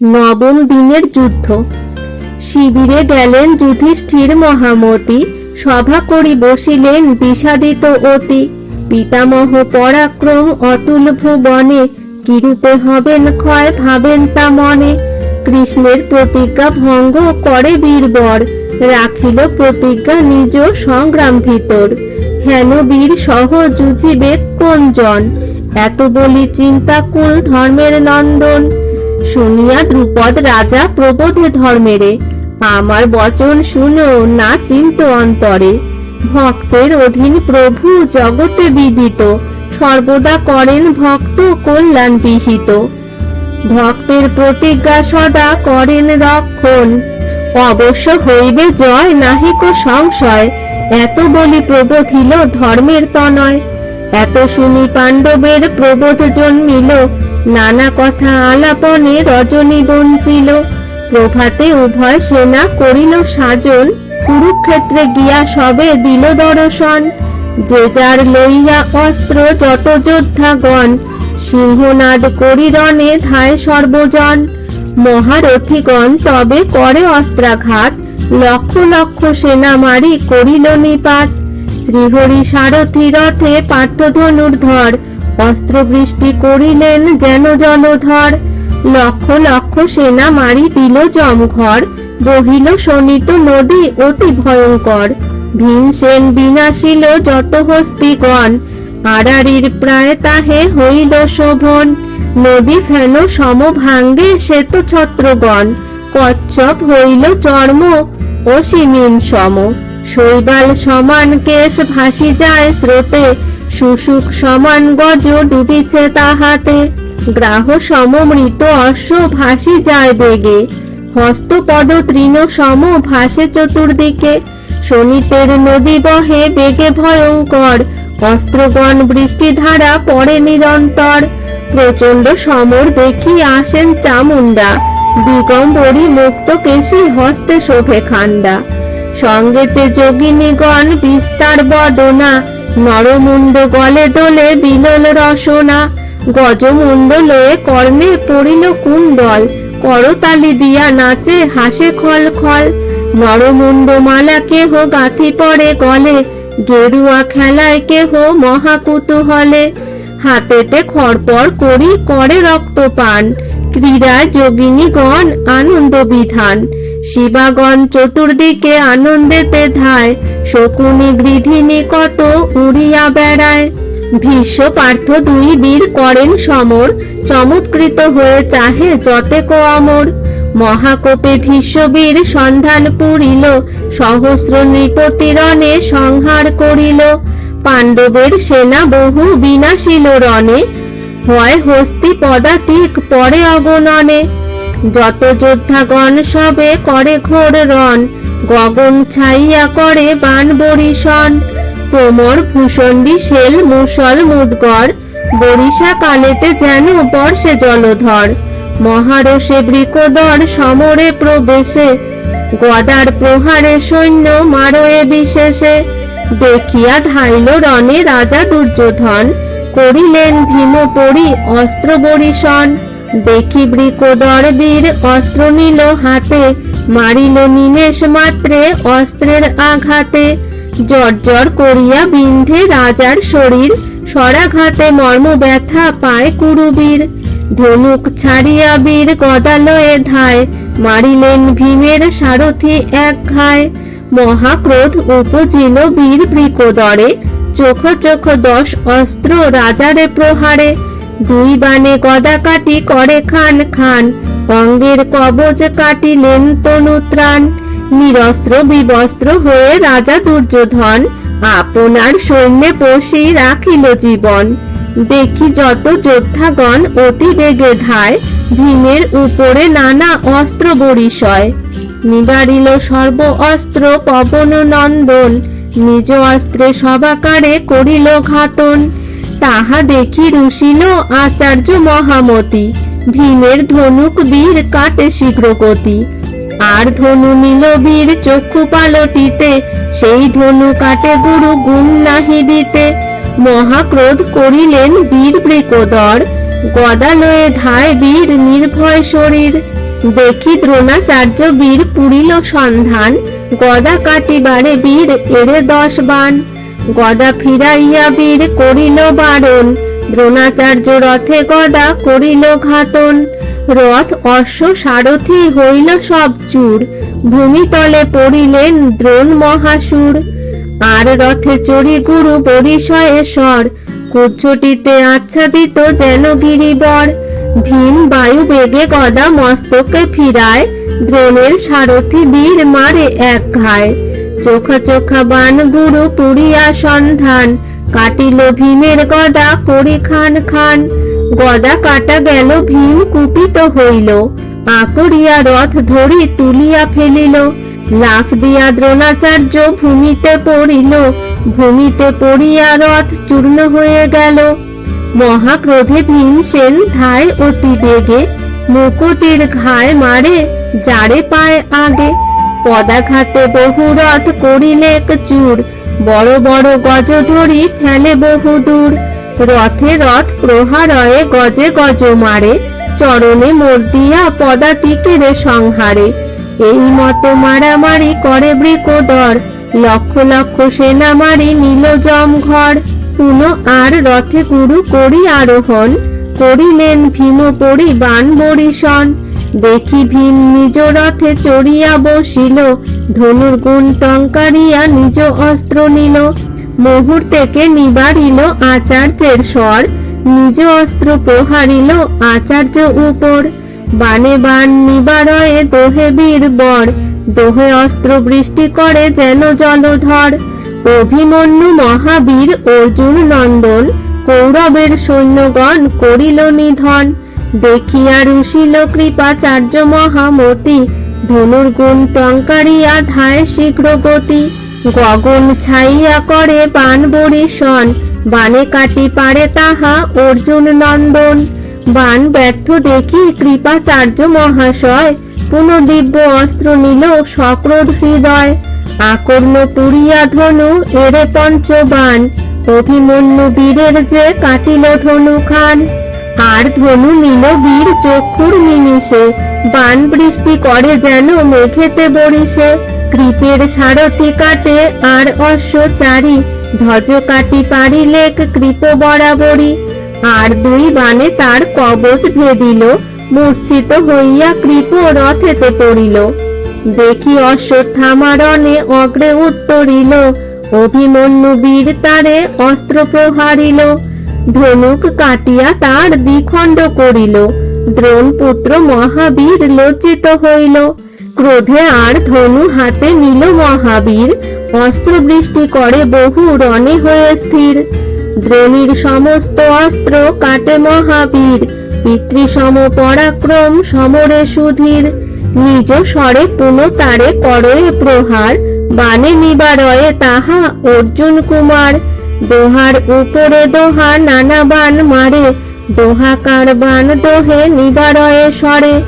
নবম দিনের যুদ্ধ। শিবিরে গেলেন যুধিষ্ঠির মহামতি। সভা করি বসিলেন বিষাদিত অতি। পিতামহ পরাক্রম অতুল ভুবনে। কিরূপে হবেন ক্ষয় ভাবেন তা মনে। কৃষ্ণের প্রতিজ্ঞা ভঙ্গ করে বীরবর। রাখিল প্রতিজ্ঞা নিজ সংগ্রাম ভিতর। হেন বীর সহ যুজিবে কোন জন এত বলি চিন্তা কুল ধর্মের নন্দন। শুনিয়া দ্রুপদ রাজা প্রবোধে ধর্মেরে, আমার বচন শুনো, না চিন্ত অন্তরে। ভক্তের অধীন প্রভু জগতে বিদিত, সর্বদা করেন ভক্ত কল্যাণ বিহিত। ভক্তের প্রতিজ্ঞা সদা করেন রক্ষণ, অবশ্য হইবে জয় নাহিক সংশয়, এত বলি প্রবোধিল ধর্মের তনয়। এত শুনি পাণ্ডবের প্রবোধ জন্মিল নানা কথা আলাপনে রজনী বঞ্চিল। প্রভাতে উভয় সেনা করিল সাজন। কুরুক্ষেত্রে গিয়া সবে দিল দর্শন। যে যার লইয়া অস্ত্র যত যোদ্ধাগণ, সিংহনাদ করিরণে ধায় সর্বজন। মহারথীগণ তবে করে অস্ত্রাঘাত। লক্ষ লক্ষ সেনা মারি করিল নিপাত। শ্রীহরি সারথি রথে পার্থধনুর ধর অস্ত্রবৃষ্টি করিলেন যেন জলধর। লক্ষ লক্ষ সেনা মারি দিল জমঘর, বহিল শোনিত নদী অতি ভয়ঙ্কর। ভীমসেন বিনাশিল যত হস্তিগণ আড়ারির প্রায় তাহে হইল শোভন। নদী ফেন সম ভাঙ্গে শ্বেত ছত্রগণ, কচ্ছপ হইল চর্ম ও সিমিন সম। শৈবাল সমান কেশ ভাসি যায় স্রোতে শুশুক সমান গজ ডুবিছে তাহাতে। গ্রাহ সমমৃত অশ্ব ভাসি যায় বেগে। হস্তপদ তৃণ সম ভাসে চতুর্দিকে। শনিতের নদী বহে বেগে ভয়ঙ্কর। অস্ত্রগণ বৃষ্টিধারা পড়ে নিরন্তর। প্রচণ্ড সমর দেখি আসেন চামুন্ডা দিগম্বরী মুক্ত কেশি হস্তে শোভে খান্ডা সঙ্গেতে যোগিনীগণ বিস্তার বদনা। নরমুণ্ড গলে দোলে বিলল রসনা। গজমুণ্ড লয়ে কর্ণে পড়িল কুণ্ডল করতালি দিয়া নাচে হাসে খল খল। নরমুণ্ড মালা কেহ গাথি পড়ে গলে। গেরুয়া খেলায় কেহ মহাকুতুহলে হাতেতে খড়পড় করি করে রক্তপান। ক্রীড়ায় যোগিনীগণ আনন্দ বিধান। শিবাগণ চতুর্দিকে আনন্দেতে ধায় শকুনি গৃধিনী কত উড়িয়া বেড়ায়। ভীষ্ম পার্থ দুই বীর করেন সমর, চমৎকৃত হয়ে চাহে যতে কো অমর। মহাকোপে ভীষ্মবীর সন্ধান পুরিল, সহস্র নৃপতিরণে সংহার করিল। পাণ্ডবের সেনা বহু বিনাশিল রণে, হয় হস্তি পদাতিক পরে অগণনে। যত যোদ্ধাগণ সবে করে ঘোর রণ, গগন ছাইয়া করে বান বরিশন তোমর ভূষণ্ডী শেল মুসল মুদগর বরিশা কালেতে যেন বর্ষে জলধর। মহারসে বৃকদর সমরে প্রবেশে, গদার প্রহারে সৈন্য মারয়ে বিশেষে। দেখিয়া ধাইল রণে রাজা দুর্যোধন, করিলেন ভীম পরি অস্ত্র বরিশন দেখি বৃকদর বীর অস্ত্র নিল হাতে, মারিল নিমেষ মাত্রে অস্ত্রের আঘাতে। জর্জর করিয়া বিন্ধে রাজার শরীর, সরাঘাতে মর্ম ব্যথা পায় কুরুবীর। ধনুক ছাড়িয়া বীর গদালয়ে ধায়, মারিলেন ভীমের সারথি এক ঘায়। মহাক্রোধ উপজিল বীর বৃকদরে, চোখ চোখ দশ অস্ত্র রাজারে প্রহারে। দুই বানে গদা কাটি করে খান খান অঙ্গের কবচ কাটিলেন তনুত্রাণ নিরস্ত্র বিবস্ত্র হয়ে রাজা দুর্যোধন, আপনার সৈন্যে পশি রাখিল জীবন। দেখি যত যোদ্ধাগণ অতি বেগে ধায়, ভীমের উপরে নানা অস্ত্র বরিশয়। নিবারিল সর্ব অস্ত্র পবন নন্দন নিজ অস্ত্রে সবাকারে করিল ঘাতন। তাহা দেখি রুশিল আচার্য মহামতি। ভীমের ধনুক বীর কাটে শীঘ্র গতি আর ধনু নিল বীর চক্ষু পালটিতে, সেই ধনু কাটে গুরু গুণ নাহি দিতে। মহাক্রোধ করিলেন বীর বৃকদর গদা লয়ে ধায় বীর নির্ভয় শরীর। দেখি দ্রোণাচার্য বীর পুরিল সন্ধান, গদা কাটিবারে বীর এরে দশ বান। গদা ফিরাইয়া বীর করিল বারণ, দ্রোণাচার্য রথে গদা করিল ঘাতন। রথ অশ্ব সারথি হইল সব চূর ভূমিতলে পড়িলেন দ্রোণ মহাসুর। আর রথে চড়ি গুরু পরিসয়ে স্বর, কুচ্ছটিতে আচ্ছাদিত যেন গিরিবর। ভীম বায়ু বেগে গদা মস্তকে ফিরায়, দ্রোণের সারথি বীর মারে এক ঘায়। চোখা চোখা বান গুরু পুরিয়া সন্ধান। কাটিল ভীমের গদা করি খান খান। গদা কাটা গেল ভীম কুপিত হইল। আকরিয়া রথ ধরি তুলিয়া ফেলিল। লাফ দিয়া দ্রোণাচার্য ভূমিতে পড়িল। ভূমিতে পড়িয়া রথ চূর্ণ হয়ে গেল। মহাক্রোধে ভীমসেন ধায় অতি বেগে। মুকুটির ঘায় মারে, যারে পায় আগে। পদাঘাতে বহু রথ করিলে চুর। বড় বড় গজ ধরি ফেলে বহু দূর রথে রথ প্রহারয়ে গজে গজ মারে। চরণে মোর দিয়া পদাতিকে রে সংহারে। এই মতো মারামারি করে বৃকোদর। লক্ষ লক্ষ সেনা মারি নীল জম ঘর। পুন আর রথে গুরু করি আরোহণ। করিলেন ভীম পরি বান বরিশন। দেখি ভীম নিজ রথে চড়িয়া বসিল। ধনুর গুণ টঙ্কারিয়া নিজ অস্ত্র নিল। মুহূর্তেকে নিবারিল আচার্যের স্বর। নিজ অস্ত্র প্রহারিল আচার্য উপর। বানে বান নিবারয়ে দোহে বীর বর। দোহে অস্ত্র বৃষ্টি করে যেন জলধর। অভিমন্যু মহাবীর অর্জুন নন্দন। কৌরবের সৈন্যগণ করিল নিধন। দেখিয়া রুশিল কৃপাচার্য মহামতি, ধনুর গুণ টঙ্কারিয়া ধায় শীঘ্র গতি গগন ছাইয়া করে বান বরিশন, বানে কাটি পারে তাহা অর্জুন নন্দন। বান ব্যর্থ দেখি কৃপাচার্য মহাশয় পুনঃ দিব্য অস্ত্র নিল সক্রোধ হৃদয়। আকর্ণ পুরিয়া ধনু এরে পঞ্চ পঞ্চবান, অভিমন্যু বীরের যে কাটিল ধনু খান আর ধনু নিল বীর চক্ষুর নিমিষে, বান বৃষ্টি করে যেন মেঘেতে বরিশে কৃপের সারথি কাটে আর অশ্ব চারি, ধ্বজ কাটি পারিলেক কৃপ বরাবরই। আর দুই বানে তার কবচ ভেদিল, মূর্ছিত হইয়া কৃপ রথেতে পড়িল। দেখি অশ্বত্থামারণে অগ্রে উত্তরিল, অভিমন্যু বীর তারে অস্ত্র প্রহারিল। ধনুক কাটিয়া তার দ্বিখণ্ড করিল। দ্রোণ পুত্র মহাবীর লজ্জিত হইল। ক্রোধে আর ধনু হাতে নিল মহাবীর। অস্ত্র বৃষ্টি করে বহু রণে হয়ে স্থির। দ্রোণীর সমস্ত অস্ত্র কাটে মহাবীর। পিতৃসম পরাক্রম সমরে সুধীর। নিজ স্বরে পুনঃ তারে করয়ে প্রহার। বানে নিবারয়ে তাহা অর্জুন কুমার। দোহার উপরে দোহা নানা বান মারে দোহাকার বান দোহে নিবারয়ে স্বরে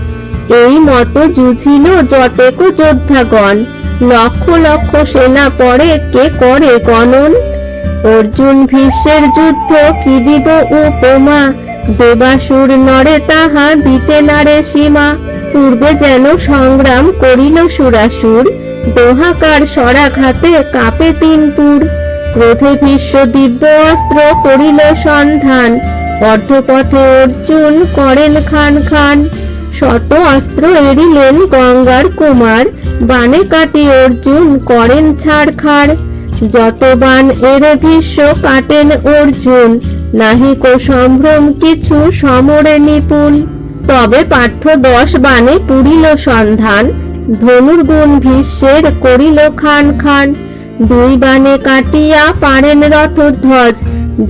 এই মতো জুঝিল যতেক যোদ্ধাগণ, লক্ষ লক্ষ সেনা পরে কে করে গণন? অর্জুন ভীষ্মের যুদ্ধ কি দিব উপমা? দেবাসুর নরে তাহা দিতে নারে সীমা। পূর্বে যেন সংগ্রাম করিল সুরাসুর, দোহাকার সরাঘাতে কাপে তিনপুর। ক্রোধে ভীষ্ম দিব্য অস্ত্র করিল সন্ধান। অর্ধপথে অর্জুন করেন খান খান। শত অস্ত্র এড়িলেন গঙ্গার কুমার। বানে কাটি অর্জুন করেন ছাড়খাড়। যত বান এরে ভীষ্ম কাটেন অর্জুন। নাহি কো সম্ভ্রম কিছু সমরে নিপুণ। তবে পার্থ দশ বানে পুরিল সন্ধান। ধনুর গুণ ভীষ্মের করিল খান খান। দুই বানে কাটিয়া পারেন রথধ্বজ,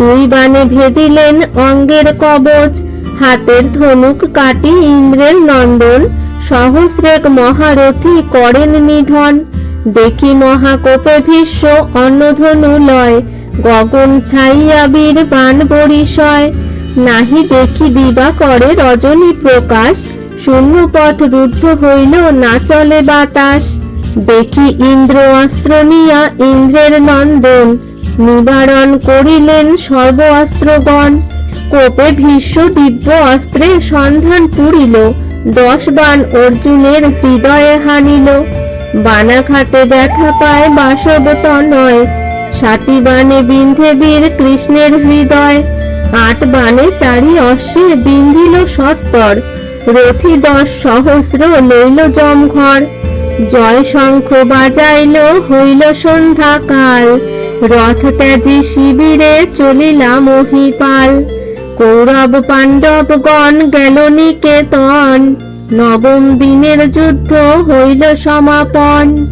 দুই বানে ভেদিলেন অঙ্গের কবচ হাতের ধনুক কাটি ইন্দ্রের নন্দন, সহস্রেক মহারথী করেন নিধন। দেখি মহাকোপে ভীষ্ম অন্নধনু লয়, গগন ছাইয়া বীর বান বরিশয়। নাহি দেখি দিবা করে রজনী প্রকাশ শূন্য পথ রুদ্ধ হইল না চলে বাতাস। দেখি ইন্দ্র অস্ত্র নিয়া ইন্দ্রের নন্দন। নিবারণ করিলেন সর্ব অস্ত্রগণ কোপে ভীষ্ম দিব্য অস্ত্রে সন্ধান পুরিল দশ বান অর্জুনের হৃদয়ে হানিল। বানাঘাটে ব্যথা পায় বাসব তনয় ষাটি বানে বিন্ধে বীর কৃষ্ণের হৃদয়। আট বানে চারি অশ্বে বিন্ধিল সত্তর। রথি দশ সহস্র লইল জমঘর জয় শঙ্খ বাজাইল, হইল সন্ধ্যাকাল। রথ ত্যাজি শিবিরে চলিলা মহিপাল কৌরব পাণ্ডবগণ গেল নিকেতন। নবম দিনের যুদ্ধ হইল সমাপন।